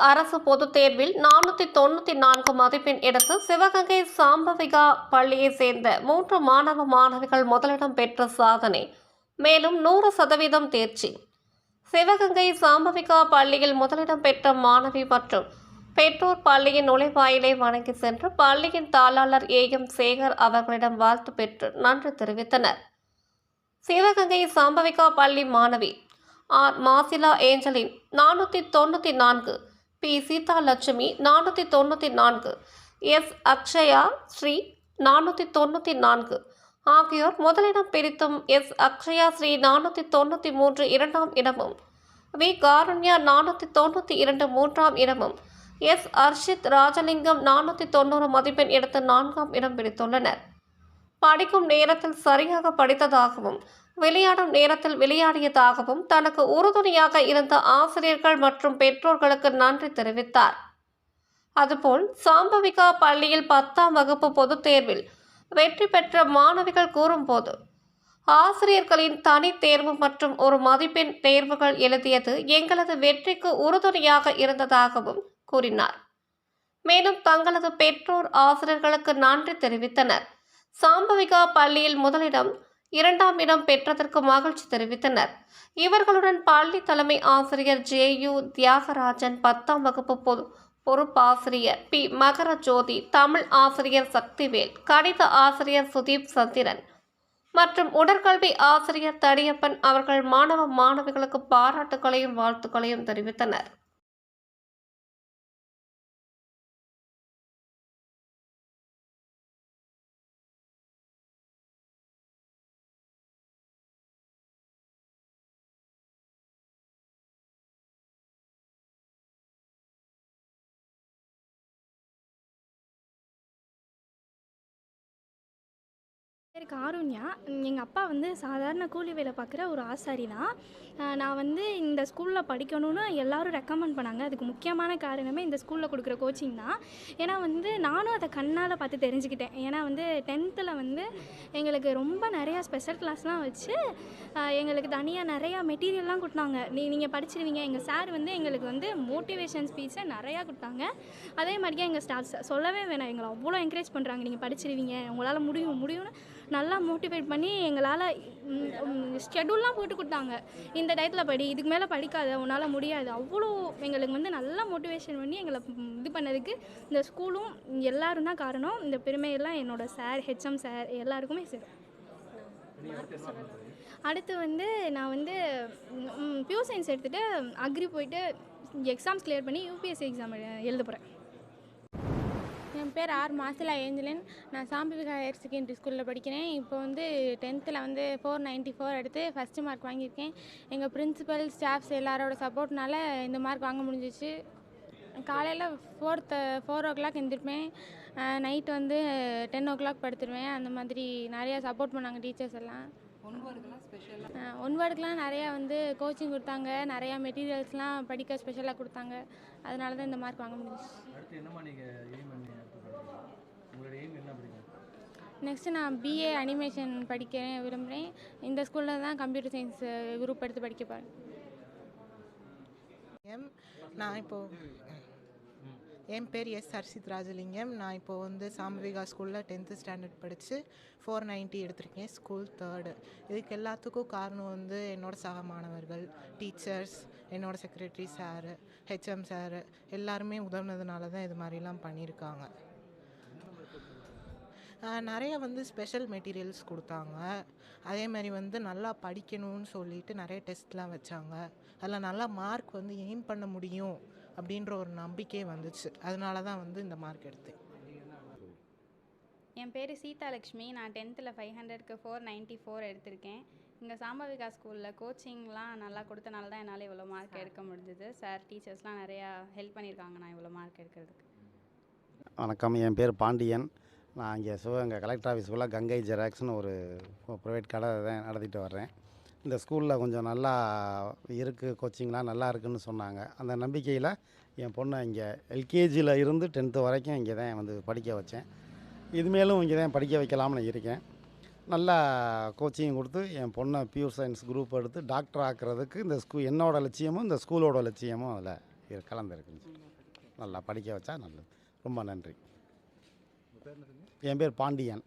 அரசு பொதுத் தேர்வில் நானூற்றி தொண்ணூற்றி நான்கு மதிப்பெண் எடுத்து சிவகங்கை சாம்பவிகா பள்ளியைச் சேர்ந்த மூன்று மாணவ மாணவிகள் முதலிடம் பெற்ற சாதனை. மேலும் நூறு சதவீதம் தேர்ச்சி. சிவகங்கை சாம்பவிகா பள்ளியில் முதலிடம் பெற்ற மாணவி மற்றும் பெற்றோர் பள்ளியின் நுழைவாயிலை வணங்கி சென்று பள்ளியின் தாளாளர் ஏ. எம். சேகர் அவர்களிடம் வாழ்த்து பெற்று நன்றி தெரிவித்தனர். சிவகங்கை சாம்பவிகா பள்ளி மாணவி ஆர். மாசிலா ஏஞ்சலின் நானூற்றி தொண்ணூற்றி நான்கு பி. சீதா லட்சுமி நானூற்றி தொண்ணூற்றி நான்கு. எஸ். அக்ஷயா ஸ்ரீ நானூற்றி தொண்ணூற்றி நான்கு. ஆகியோர் முதலிடம் பிரித்தும் எஸ். அக்ஷயா ஸ்ரீ நானூற்றி தொண்ணூற்றி மூன்று இரண்டாம் இடமும். வி. காருண்யா நானூற்றி தொண்ணூற்றி இரண்டு மூன்றாம் இடமும். எஸ். அர்ஷித் ராஜலிங்கம் நானூற்றி தொண்ணூறு மதிப்பெண் எடுத்து நான்காம் இடம் பிடித்துள்ளனர். படிக்கும் நேரத்தில் சரியாக படித்ததாகவும் விளையாடும் நேரத்தில் விளையாடியதாகவும் தனக்கு உறுதுணையாக இருந்த ஆசிரியர்கள் மற்றும் பெற்றோர்களுக்கு நன்றி தெரிவித்தார். அதுபோல் சாம்பவிகா பள்ளியில் பத்தாம் வகுப்பு பொதுத் தேர்வில் வெற்றி பெற்ற மாணவிகள் கூறும்போது ஆசிரியர்களின் தனி தேர்வு மற்றும் ஒரு மதிப்பெண் தேர்வுகள் எழுதியது எங்களது வெற்றிக்கு உறுதுணையாக இருந்ததாகவும் கூறினார். மேலும் தங்களது பெற்றோர் ஆசிரியர்களுக்கு நன்றி தெரிவித்தனர். சாம்பவிகா பள்ளியில் முதலிடம் இரண்டாம் இடம் பெற்றதற்கு மகிழ்ச்சி தெரிவித்தனர். இவர்களுடன் பள்ளி தலைமை ஆசிரியர் ஜே யு தியாகராஜன் பத்தாம் வகுப்பு பொது பொறுப்பாசிரியர் பி மகர ஜோதி தமிழ் ஆசிரியர் சக்திவேல் கணித ஆசிரியர் சுதீப் சந்திரன் மற்றும் உடற்கல்வி ஆசிரியர் தடியப்பன் அவர்கள் மாணவ மாணவிகளுக்கு பாராட்டுகளையும் வாழ்த்துக்களையும் தெரிவித்தனர். பேர் காருண்யா எங்கள் அப்பா வந்து சாதாரண கூலி வேலை பார்க்குற ஒரு ஆசாரி தான். நான் வந்து இந்த ஸ்கூலில் படிக்கணும்னு எல்லாரும் ரெக்கமெண்ட் பண்ணாங்க. அதுக்கு முக்கியமான காரணமே இந்த ஸ்கூலில் கொடுக்குற கோச்சிங் தான். ஏன்னா வந்து நானும் அதை கண்ணால் பார்த்து தெரிஞ்சுக்கிட்டேன். ஏன்னா வந்து டென்த்தில் வந்து எங்களுக்கு ரொம்ப நிறையா ஸ்பெஷல் கிளாஸ்லாம் வச்சு எங்களுக்கு தனியாக நிறையா மெட்டீரியல்லாம் கொடுத்தாங்க. நீ நீங்கள் படிச்சிருவீங்க. எங்கள் சார் வந்து எங்களுக்கு வந்து மோட்டிவேஷன் ஸ்பீச்சை நிறையா கொடுத்தாங்க. அதே மாதிரியே எங்கள் ஸ்டாஃப்ஸ் சொல்லவே வேணாம். எங்களை அவ்வளோ என்கரேஜ் பண்ணுறாங்க நீங்கள் படிச்சிருவீங்க. உங்களால் முடியும் முடியும்னு நல்லா மோட்டிவேட் பண்ணி எங்களால் ஷெடியூல்லாம் போட்டு கொடுத்தாங்க. இந்த டயத்தில் படி இதுக்கு மேலே படிக்காத உன்னால் முடியாது. அவ்வளோ எங்களுக்கு வந்து நல்லா மோட்டிவேஷன் பண்ணி எங்களை இது பண்ணதுக்கு இந்த ஸ்கூலும் எல்லாரும் தான் காரணம். இந்த பெருமையெல்லாம் என்னோட சார் ஹெச்எம் சார் எல்லாருக்குமே சேரும். அடுத்து வந்து நான் வந்து பியூர் சயின்ஸ் எடுத்துகிட்டு அக்ரி போயிட்டு எக்ஸாம்ஸ் கிளியர் பண்ணி யூபிஎஸ்சி எக்ஸாம் எழுத போகிறேன் என் பேர் ஆர் மாசிலா ஏஞ்சலின். நான் சாம்பிவிகா ஹையர் செகண்டரி ஸ்கூலில் படிக்கிறேன். இப்போ வந்து டென்த்தில் வந்து ஃபோர் நைன்ட்டி ஃபோர் எடுத்து ஃபஸ்ட்டு மார்க் வாங்கியிருக்கேன். எங்கள் பிரின்சிபல் ஸ்டாஃப்ஸ் எல்லாரோட சப்போர்ட்னால இந்த மார்க் வாங்க முடிஞ்சிச்சு. காலையில் ஃபோர்த்து ஃபோர் ஓ கிளாக் எழுந்திருப்பேன் நைட் வந்து டென் ஓ கிளாக் படுத்துருவேன். அந்த மாதிரி நிறையா சப்போர்ட் பண்ணாங்க டீச்சர்ஸ் எல்லாம். ஒன் வேர்டுக்கெலாம் நிறையா வந்து கோச்சிங் கொடுத்தாங்க. நிறையா மெட்டீரியல்ஸ்லாம் படிக்க ஸ்பெஷலாக கொடுத்தாங்க. அதனால தான் இந்த மார்க் வாங்க முடிஞ்சிச்சு. நீங்கள் எய்ம் என்ன படிக்கும் நெக்ஸ்ட்டு நான் பிஏ அனிமேஷன் படிக்க விரும்புகிறேன் இந்த ஸ்கூலில் தான் கம்ப்யூட்டர் சயின்ஸ் குரூப் எடுத்து படிக்க போகிறேன் எம் நான் இப்போது என் பேர் எஸ் ஹர்ஷித் ராஜலிங்கம். நான் இப்போது வந்து சாம்பவிகா ஸ்கூலில் டென்த்து ஸ்டாண்டர்ட் படித்து ஃபோர் நைன்ட்டி எடுத்திருக்கேன் ஸ்கூல் தேர்டு இதுக்கு எல்லாத்துக்கும் காரணம் வந்து என்னோட சக மாணவர்கள் டீச்சர்ஸ் என்னோட செக்ரட்டரி சாரு ஹெச்எம் சாரு எல்லாருமே உதவுனதுனால தான் இது மாதிரிலாம் பண்ணியிருக்காங்க. நிறைய வந்து ஸ்பெஷல் மெட்டீரியல்ஸ் கொடுத்தாங்க. அதே மாதிரி வந்து நல்லா படிக்கணும்னு சொல்லிட்டு நிறைய டெஸ்ட்லாம் வச்சாங்க. அதில் நல்லா மார்க் வந்து எய்ம் பண்ண முடியும் அப்படின்ற ஒரு நம்பிக்கை வந்துச்சு. அதனால தான் வந்து இந்த மார்க் எடுத்தேன். என் பேர் சீதாலக்ஷ்மி. நான் டென்த்தில் ஃபைவ் ஹண்ட்ரட்க்கு ஃபோர் நைன்ட்டி ஃபோர் எடுத்திருக்கேன். இங்கே சாம்பவிகா ஸ்கூலில் கோச்சிங்லாம் நல்லா கொடுத்தனால தான் என்னால் இவ்வளோ மார்க் எடுக்க முடிஞ்சது. சார் டீச்சர்ஸ்லாம் நிறையா ஹெல்ப் பண்ணியிருக்காங்க. நான் இவ்வளோ மார்க் எடுக்கிறதுக்கு. வணக்கம். என் பேர் பாண்டியன். நான் இங்கே சிவகங்கை கலெக்டர் ஆஃபீஸ்க்குள்ளே கங்கை ஜெராக்ஸ்னு ஒரு ப்ரைவேட் கடை தான் நடத்திட்டு வர்றேன். இந்த ஸ்கூலில் கொஞ்சம் நல்லா இருக்குது கோச்சிங்லாம் நல்லா இருக்குதுன்னு சொன்னாங்க. அந்த நம்பிக்கையில் என் பொண்ணை இங்கே எல்கேஜியில் இருந்து டென்த்து வரைக்கும் இங்கே தான் வந்து படிக்க வச்சேன். இதுமேலும் இங்கே தான் படிக்க வைக்கலாம்னு இருக்கேன். நல்லா கோச்சிங் கொடுத்து என் பொண்ணை பியூர் சயின்ஸ் குரூப் எடுத்து டாக்டர் ஆக்குறதுக்கு இந்த ஸ்கூ என்னோட லட்சியமும் இந்த ஸ்கூலோட லட்சியமும் அதில் இரு கலந்துருக்குன்னு நல்லா படிக்க வச்சா நல்லது. ரொம்ப நன்றி. என் பேர் பாண்டியன்.